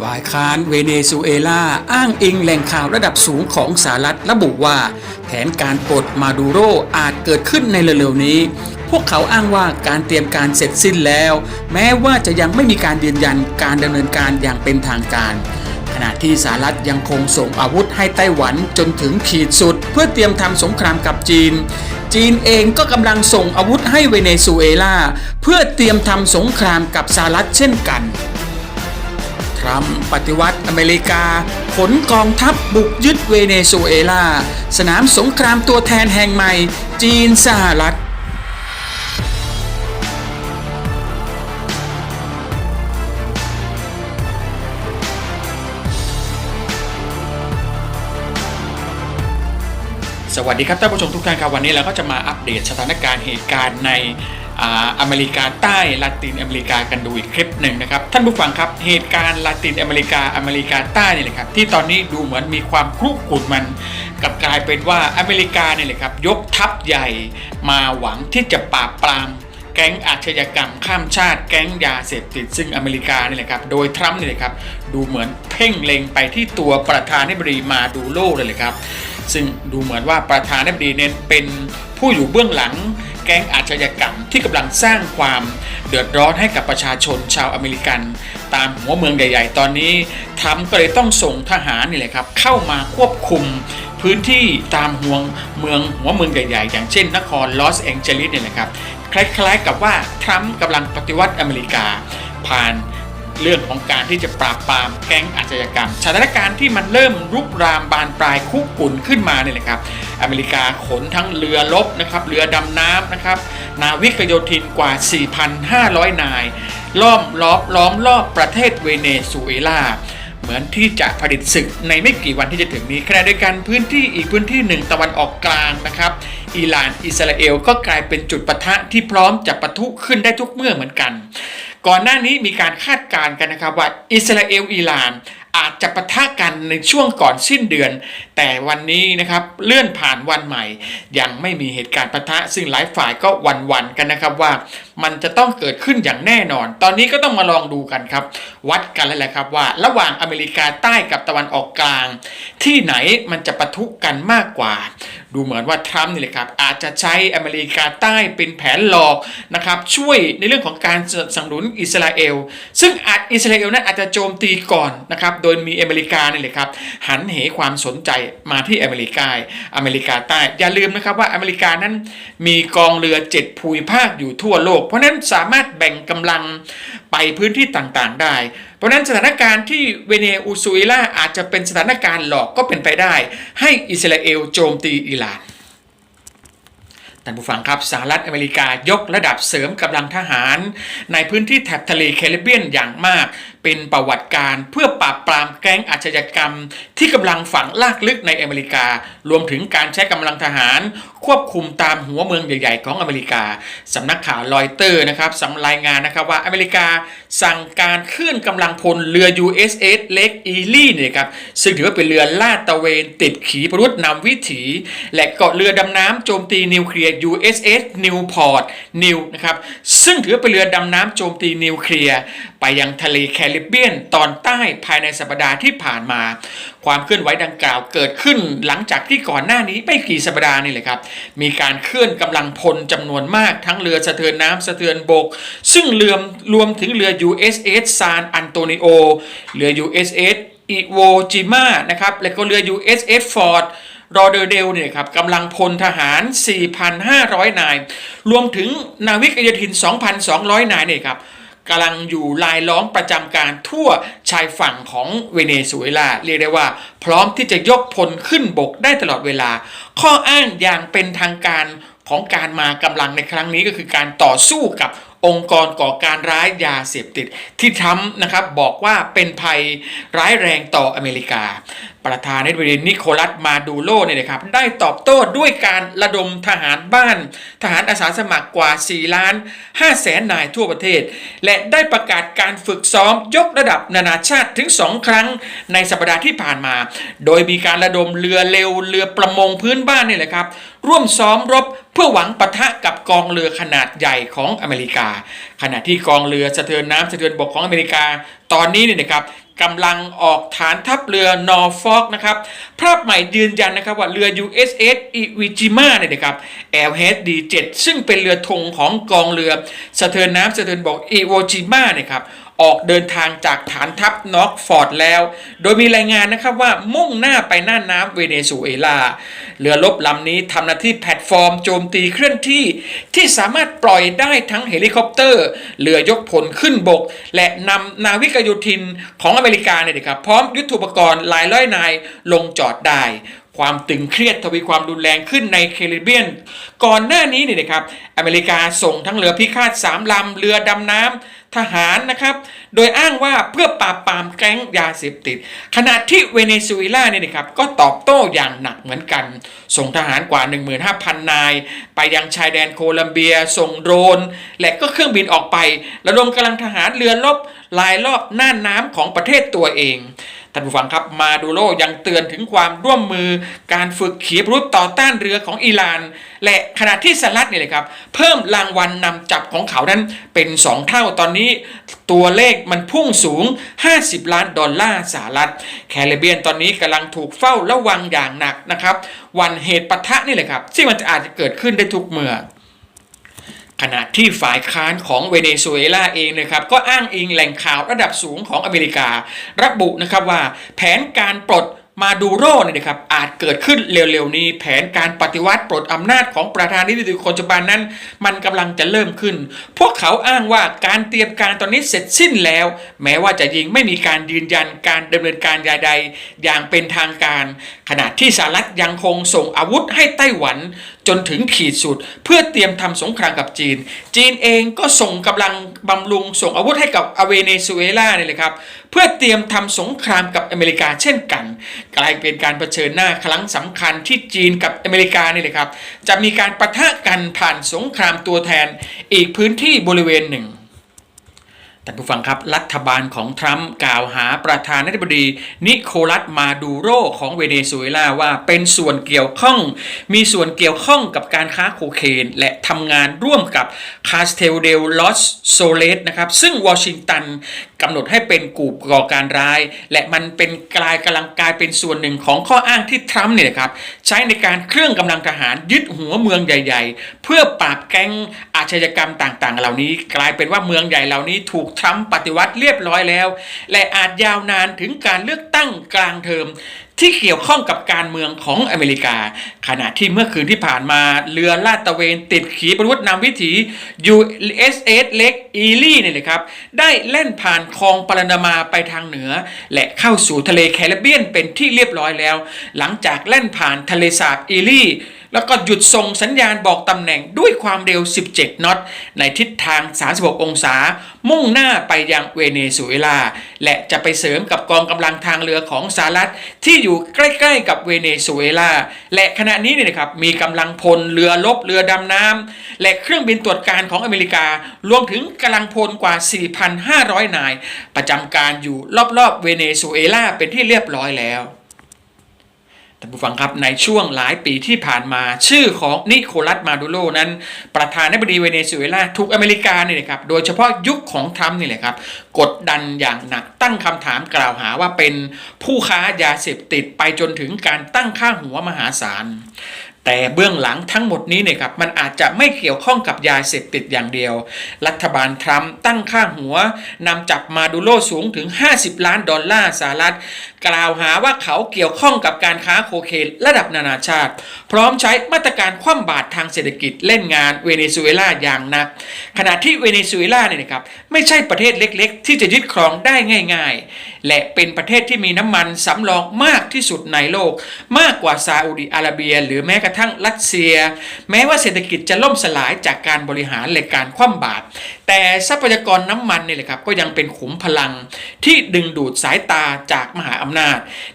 ฝ่ายค้านเวเนซุเอลาอ้างอิงแหล่งข่าวระดับสูงของสหรัฐระบุว่า แผนการปลดมาดูโรอาจเกิดขึ้นในเร็วๆนี้ พวกเขาอ้างว่าการเตรียมการเสร็จสิ้นแล้ว แม้ว่าจะยังไม่มีการยืนยันการดำเนินการอย่างเป็นทางการขณะที่สหรัฐยังคงส่งอาวุธให้ไต้หวันจนถึงขีดสุด เพื่อเตรียมทำสงครามกับจีน จีนเองก็กำลังส่งอาวุธให้เวเนซุเอลาเพื่อเตรียมทำสงครามกับสหรัฐเช่นกัน รัมป์ปฏิวัติอเมริกา ขนกองทัพบุกยึดเวเนซุเอลา สนามสงครามตัวแทนแห่งใหม่ จีนสหรัฐสวัสดีครับท่านผู้ชมทุกท่านครับวันนี้เราก็จะมาอัปเดตสถานการณ์เหตุการณ์ใน อเมริกาใต้ลาตินอเมริกากันดูอีกคลิปหนึ่งนะครับท่านผู้ฟังครับเหตุการณ์ลาตินอเมริกาอเมริกาใต้นี่แหละครับที่ตอนนี้ดูเหมือนมีความคลุกคลุ่นมันกับกลายเป็นว่าอเมริกาเนี่ยแหละครับยกทัพใหญ่มาหวังที่จะปราบปรามแก๊งอาชญากรรมข้ามชาติแก๊งยาเสพติดซึ่งอเมริกานี่แหละครับโดยทรัมป์นี่แหละครับดูเหมือนเพ่งเล็งไปที่ตัวประธานาธิบดีมาดูโลเลยเลยครับ ซึ่งดูเหมือนว่าประธานาธิบดีเนี่ยเป็นผู้อยู่เบื้องหลัง แก๊งอาชญากรรมที่กำลังสร้างความเดือดร้อนให้กับประชาชนชาวอเมริกัน ตามหัวเมืองใหญ่ๆ ตอนนี้ทรัมก็เลยต้องส่งทหารนี่แหละครับ เข้ามาควบคุมพื้นที่ตามห่วงเมืองหัวเมืองใหญ่ๆ อย่างเช่น นครลอสแองเจลิสเนี่ยแหละครับ คล้ายๆกับว่าทรัมป์กำลังปฏิวัติอเมริกาผ่าน เรื่องของการที่จะปราบปรามแก๊งอาชญากรรมสถานการณ์ที่มันเริ่มรุกรามบานปลายคุกกุ่นขึ้นมาเนี่ยนะครับ อเมริกาขนทั้งเรือรบนะครับเรือดำน้ำนะครับนาวิกโยธินกว่า 4,500 นายล้อมล้อมล้อมรอบประเทศเวเนซุเอลาเหมือนที่จะผลิตศึกในไม่กี่วันที่จะถึงนี้ขณะเดียวกันพื้นที่อีกพื้นที่หนึ่งตะวันออกกลางนะครับอิหร่านอิสราเอลก็กลายเป็นจุดปะทะที่พร้อมจะปะทุขึ้นได้ทุกเมื่อเหมือนกัน ก่อนหน้านี้มีการคาดการณ์กันนะครับว่าอิสราเอลอิหร่านอาจจะปะทะกันในช่วงก่อนสิ้นเดือน แต่วันนี้นะครับเลื่อนผ่านวันใหม่ ยังไม่มีเหตุการณ์ปะทะ ซึ่งหลายฝ่ายก็หวั่นๆกันนะครับว่ามันจะต้องเกิดขึ้นอย่างแน่นอน ตอนนี้ก็ต้องมาลองดูกันครับ วัดกันแล้วแหละครับว่า ระหว่างอเมริกาใต้กับตะวันออกกลาง ที่ไหนมันจะปะทุกันมากกว่า ดูเหมือนว่าทรัมป์นี่แหละครับ อาจจะใช้อเมริกาใต้เป็นแผนหลอกนะครับ ช่วยในเรื่องของการสนับสนุนอิสราเอล ซึ่งอาจอิสราเอลนั้นอาจจะโจมตีก่อนนะครับ โดยมีอเมริกานี่แหละครับ หันเหความสนใจมาที่อเมริกา อเมริกาใต้ อย่าลืมนะครับว่าอเมริกานั้นมีกองเรือเจ็ดภูมิภาคอยู่ทั่วโลกเพราะนั้นสามารถแบ่งกำลังไปพื้นที่ต่างๆได้ เพราะฉะนั้นสถานการณ์ที่เวเนซุเอลาอาจจะเป็นสถานการณ์หลอกก็เป็นไปได้ ให้อิสราเอลโจมตีอิหร่านท่านผู้ฟังครับสหรัฐอเมริกายกระดับเสริมกำลังทหาร ในพื้นที่แถบทะเลแคริบเบียนอย่างมาก เป็นประวัติการเพื่อปราบปรามแก๊งอาชญากรรม ที่กำลังฝังลากลึกในอเมริกา รวมถึงการใช้กำลังทหาร ควบคุมตามหัวเมืองใหญ่ ๆ ของอเมริกาสำนักข่าวรอยเตอร์นะครับสำรายงานนะครับว่าอเมริกาสั่งการเคลื่อนกำลังพลเรือ USS เล็กอีลี่เนี่ยครับซึ่งถือว่าเป็นเรือลาดตระเวนติดขีปนาวุธนำวิถี และเกาะเรือดำน้ำโจมตีนิวเคลียร์ USS Newport New นะครับซึ่งถือว่าเป็นเรือดำน้ำโจมตีนิวเคลียร์ไปยังทะเลแคริบเบียนตอนใต้ภายในสัปดาห์ที่ผ่านมา ความเคลื่อนไหวดังกล่าวเกิดขึ้นหลังจากที่ก่อนหน้านี้ไม่กี่สัปดาห์นี่แหละครับมีการเคลื่อนกำลังพลจำนวนมากทั้งเรือสะเทือนน้ำสะเทือนบก ซึ่งเรือรวมถึงเรือ USS San Antonio เรือ USS Iwo Jima นะครับ และก็เรือ USS Fort รอเดอร์เดลเนี่ยครับกำลังพลทหาร 4,500 นาย รวมถึงนาวิกโยธิน 2,200 นายเนี่ยครับ กำลังอยู่ลายล้อมประจำการทั่วชายฝั่งของเวเนซุเอลาเรียกได้ว่า พร้อมที่จะยกพลขึ้นบกได้ตลอดเวลา ข้ออ้างอย่างเป็นทางการของการมากำลังในครั้งนี้ก็คือการต่อสู้กับองค์กรก่อการร้ายยาเสพติดที่ทรัมป์นะครับบอกว่าเป็นภัยร้ายแรงต่ออเมริกา ประธานาธิบดีนิโคลัสมาดูโลเนี่ยนะครับได้ตอบโต้ด้วยการระดมทหารบ้าน ทหารอาสาสมัครกว่า 4 ล้าน5แสนนายทั่วประเทศ และได้ประกาศการฝึกซ้อมยกระดับนานาชาติถึง 2 ครั้งในสัปดาห์ที่ผ่านมา โดยมีการระดมเรือเร็วเรือประมงพื้นบ้านนี่แหละครับร่วมซ้อมรบเพื่อหวังปะทะกับกองเรือขนาดใหญ่ของอเมริกา ขณะที่กองเรือสะเทือนน้ำสะเทือนบกของอเมริกา ตอนนี้เนี่ยนะครับ กำลังออกฐานทัพเรือนอร์ฟอกนะครับ ภาพใหม่ยืนยันนะครับว่าเรือ USS Iwo Jima เนี่ยนะครับ LHD-7 ซึ่งเป็นเรือธงของกองเรือสะเทินน้ำสะเทินบก Iwo Jima เนี่ยครับ ออกเดินทางจากฐานทัพน็อกฟอร์ดแล้ว โดยมีรายงานนะครับว่ามุ่งหน้าไปหน้าน้ำเวเนซุเอลา เรือรบลำนี้ทำหน้าที่แพลตฟอร์มโจมตีเคลื่อนที่ ที่สามารถปล่อยได้ทั้งเฮลิคอปเตอร์ เรือยกพลขึ้นบก และนำนาวิกโยธินของอเมริกาเนี่ยนะครับพร้อมยุทโธปกรณ์หลายร้อยนายลงจอดได้ความตึงเครียดทวีความรุนแรงขึ้นในแคริบเบียน ก่อนหน้านี้เนี่ยนะครับ อเมริกาส่งทั้งเรือพิฆาตสามลำ เรือดำน้ำ ทหารนะครับ โดยอ้างว่าเพื่อปราบปรามแก๊งยาเสพติด ขณะที่เวเนซุเอลาเนี่ยนะครับก็ตอบโต้อย่างหนักเหมือนกัน ส่งทหารกว่า 15,000 นาย ไปยังชายแดนโคลัมเบีย ส่งโดรน และก็เครื่องบินออกไประดมกำลังทหารเรือรบลายรอบน่านน้ำของประเทศตัวเอง ท่านผู้ฟังครับมาดูโรยังเตือนถึงความร่วมมือการฝึกขีปนาวุธต่อต้านเรือของอิหร่าน และขณะที่สหรัฐนี่เลยครับเพิ่มรางวัลนำจับของเขานั้นเป็น 2 เท่าตอนนี้ ตัวเลขมันพุ่งสูง 50 ล้านดอลลาร์สหรัฐ แคริบเบียนตอนนี้กำลังถูกเฝ้าระวังอย่างหนักนะครับวันเหตุปะทะนี่แหละครับ ซึ่งมันจะอาจจะเกิดขึ้นได้ทุกเมื่อ ขณะที่ฝ่ายค้านของเวเนซุเอลาเองนะครับก็อ้างอิงแหล่งข่าวระดับสูงของอเมริการะบุนะครับว่าแผนการปลด มาดูโรเนี่ยนะครับอาจเกิดขึ้นเร็วๆนี้ แผนการปฏิวัติปลดอำนาจของประธานาธิบดีคนปัจจุบันนั้น มันกำลังจะเริ่มขึ้น พวกเขาอ้างว่าการเตรียมการตอนนี้เสร็จสิ้นแล้ว แม้ว่าจะยิงไม่มีการยืนยันการดำเนินการใดๆอย่างเป็นทางการ ขณะที่สหรัฐยังคงส่งอาวุธให้ไต้หวันจนถึงขีดสุด เพื่อเตรียมทำสงครามกับจีน จีนเองก็ส่งกำลังบำรุงส่งอาวุธให้กับอเวเนซุเอลาเนี่ยเลยครับ พื่อเตรียมทำสงครามกับอเมริกาเช่นกัน กลายเป็นการเผชิญหน้าครั้งสำคัญที่จีนกับอเมริกาเนี่ยเลยครับ จะมีการปะทะกันผ่านสงครามตัวแทนอีกพื้นที่บริเวณหนึ่ง ท่านผู้ฟังครับ รัฐบาลของทรัมป์กล่าวหาประธานาธิบดี นิโคลัสมาดูโรของเวเนซุเอลาว่าเป็นส่วนเกี่ยวข้อง มีส่วนเกี่ยวข้องกับการค้าโคเคน และทำงานร่วมกับคาสเทลเดลลอสโซเลสนะครับ ซึ่งวอชิงตันกำหนดให้เป็นกลุ่มก่อการร้าย และมันเป็นกลายกำลังกลายเป็นส่วนหนึ่งของข้ออ้างที่ทรัมป์เนี่ยครับใช้ในการเครื่องกำลังทหารยึดหัวเมืองใหญ่ ๆ เพื่อปราบแก๊งอาชญากรรมต่างๆ เหล่านี้ กลายเป็นว่าเมืองใหญ่เหล่านี้ถูกทรัมป์ปฏิวัติเรียบร้อยแล้ว และอาจยาวนานถึงการเลือกตั้งกลางเทอมที่เกี่ยวข้องกับการเมืองของอเมริกา ขณะที่เมื่อคืนที่ผ่านมาเรือลาดตระเวนติดขีปนาวุธนำวิถี USS เล็กอีลี่เนี่ยเลยครับได้เล่นผ่านคลองปานามาไปทางเหนือ และเข้าสู่ทะเลแคริบเบียนเป็นที่เรียบร้อยแล้ว หลังจากเล่นผ่านทะเลสาบอีลี่ แล้วก็หยุดส่งสัญญาณบอกตำแหน่งด้วยความเร็ว 17 น็อต ในทิศทาง 36 องศา มุ่งหน้าไปยังเวเนซุเอลา และจะไปเสริมกับกองกำลังทางเรือของสหรัฐที่อยู่ใกล้ ๆ กับเวเนซุเอลา และขณะนี้เนี่ยนะครับมีกำลังพลเรือลบเรือดำน้ำและเครื่องบินตรวจการของอเมริกา รวมถึงกำลังพลกว่า 4,500 นาย ประจำการอยู่รอบๆเวเนซุเอลาเป็นที่เรียบร้อยแล้วานผู้ฟังครับในช่วงหลายปีที่ผ่านมาชื่อของนิโคลัสมาดูโรนั้น ประธานาธิบดีเวเนซุเอลาถูกอเมริกาเนี่ยนะครับโดยเฉพาะยุคของทรัมป์นี่แหละครับกดดันอย่างหนักตั้งคำถามกล่าวหาว่าเป็นผู้ค้ายาเสพติดไปจนถึงการตั้งค่าหัวมหาศาลแต่เบื้องหลังทั้งหมดนี้เนี่ยครับมันอาจจะไม่เกี่ยวข้องกับยาเสพติดอย่างเดียว รัฐบาลทรัมป์ตั้งค่าหัวนำจับมาดูโรสูงถึง 50 ล้านดอลลาร์สหรัฐ กล่าวหาว่าเขาเกี่ยวข้องกับการค้าโคเคนระดับนานาชาติ พร้อมใช้มาตรการคว่ำบาตรทางเศรษฐกิจเล่นงานเวเนซุเอลาอย่างหนัก ขณะที่เวเนซุเอลาเนี่ยนะครับไม่ใช่ประเทศเล็กๆ ที่จะยึดครองได้ง่าย ๆ และเป็นประเทศที่มีน้ำมันสำรองมากที่สุดในโลก มากกว่าซาอุดิอาระเบีย หรือแม้กระทั่งรัสเซีย แม้ว่าเศรษฐกิจจะล่มสลายจากการบริหารและการคว่ำบาตรแต่ทรัพยากรน้ำมันเนี่ยแหละครับก็ยังเป็นขุมพลังที่ดึงดูดสายตาจากมหาอำนาจ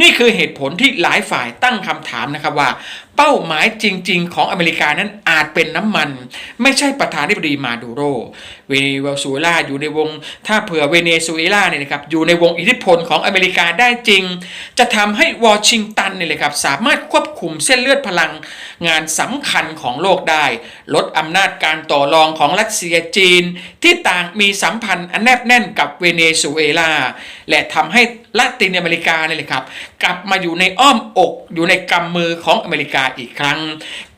นี่คือเหตุผลที่หลายฝ่ายตั้งคำถามนะครับว่า เป้าหมายจริง ๆ ของอเมริกานั้นออาจเป็นน้ำมัน ไม่ใช่ประธานาธิบดีมาดูโร เวเนซุเอลาอยู่ในวง ถ้าเผื่อเวเนซุเอลาเนี่ยนะครับอยู่ในวงอิทธิพลของอเมริกาได้จริง จะทำให้วอชิงตันเนี่ยเลยครับสามารถควบคุมเส้นเลือดพลังงานสำคัญของโลกได้ ลดอำนาจการต่อรองของรัสเซียจีน ที่ต่างมีสัมพันธ์อันแนบแน่นกับเวเนซุเอลาและทำให้ ละตินอเมริกาเนี่ยเลยครับ กลับมาอยู่ในอ้อมอกอยู่ในกำมือของอเมริกาอีกครั้ง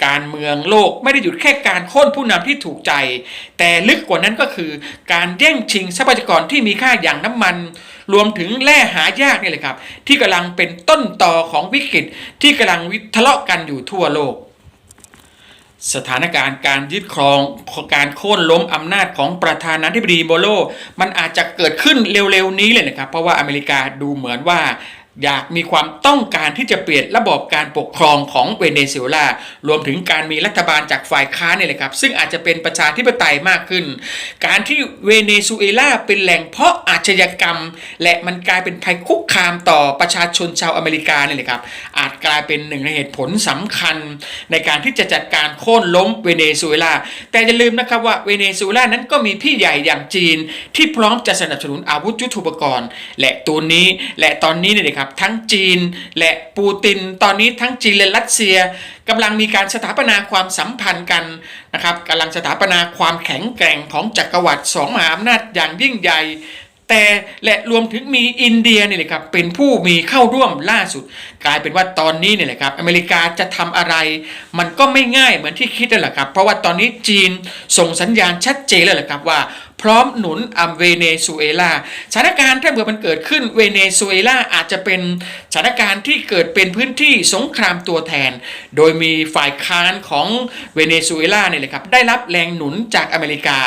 การเมืองโลกไม่ได้หยุดแค่การโค่นผู้นำที่ถูกใจ แต่ลึกกว่านั้นก็คือ การแย่งชิงทรัพยากรที่มีค่าอย่างน้ำมัน รวมถึงแร่หายากนี่แหละครับ ที่กำลังเป็นต้นต่อของวิกฤตที่กำลังทะเลาะกันอยู่ทั่วโลก สถานการณ์การยึดครองการโค่นล้มอำนาจของประธานาธิบดีโบโล มันอาจจะเกิดขึ้นเร็วๆนี้เลยนะครับ เพราะว่าอเมริกาดูเหมือนว่า อยากมีความต้องการที่จะเปลี่ยนระบอบการปกครองของเวเนซุเอลา รวมถึงการมีรัฐบาลจากฝ่ายค้านนี่แหละครับ ซึ่งอาจจะเป็นประชาธิปไตยมากขึ้น การที่เวเนซุเอลาเป็นแหล่งเพาะอาชญากรรม และมันกลายเป็นภัยคุกคามต่อประชาชนชาวอเมริกาเนี่ยแหละครับ อาจกลายเป็นหนึ่งในเหตุผลสำคัญ ในการที่จะจัดการโค่นล้มเวเนซุเอลา แต่อย่าลืมนะครับว่าเวเนซุเอลานั้นก็มีพี่ใหญ่อย่างจีน ที่พร้อมจะสนับสนุนอาวุธยุทโธปกรณ์ และตัวนี้และตอนนี้เนี่ยนะครับทั้งจีน และปูติน ตอนนี้ทั้งจีนและรัสเซียกำลังมีการสถาปนาความสัมพันธ์กันนะครับกำลังสถาปนาความแข็งแกร่งของจักรวรรดิสองมหาอำนาจอย่างยิ่งใหญ่แต่และรวมถึงมีอินเดียนี่แหละครับเป็นผู้มีเข้าร่วมล่าสุด กลายเป็นว่าตอนนี้นี่แหละครับอเมริกาจะทำอะไร มันก็ไม่ง่ายเหมือนที่คิดนั่นแหละครับ เพราะว่าตอนนี้จีนส่งสัญญาณชัดเจนแล้วแหละครับว่าพร้อมหนุนอัมเวเนซุเอลาสถานการณ์ถ้าเผื่อมันเกิดขึ้นเวเนซุเอลาอาจจะเป็นสถานการณ์ที่เกิดเป็นพื้นที่สงครามตัวแทน โดยมีฝ่ายค้านของเวเนซุเอลาเนี่ยแหละครับได้รับแรงหนุนจากอเมริกา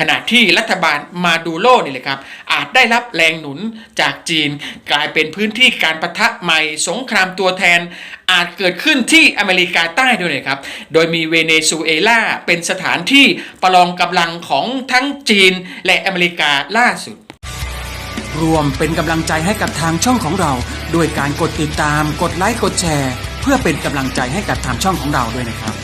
ขณะที่รัฐบาลมาดูโรนี่แหละครับอาจได้รับแรงหนุนจากจีน กลายเป็นพื้นที่การประทะใหม่สงครามตัวแทน อาจเกิดขึ้นที่อเมริกาใต้ด้วยนะครับ โดยมีเวเนซุเอลาเป็นสถานที่ประลองกำลังของทั้งจีนและอเมริกาล่าสุด รวมเป็นกำลังใจให้กับทางช่องของเรา ด้วยการกดติดตาม กดไลค์ กดแชร์ เพื่อเป็นกำลังใจให้กับทางช่องของเราด้วยนะครับ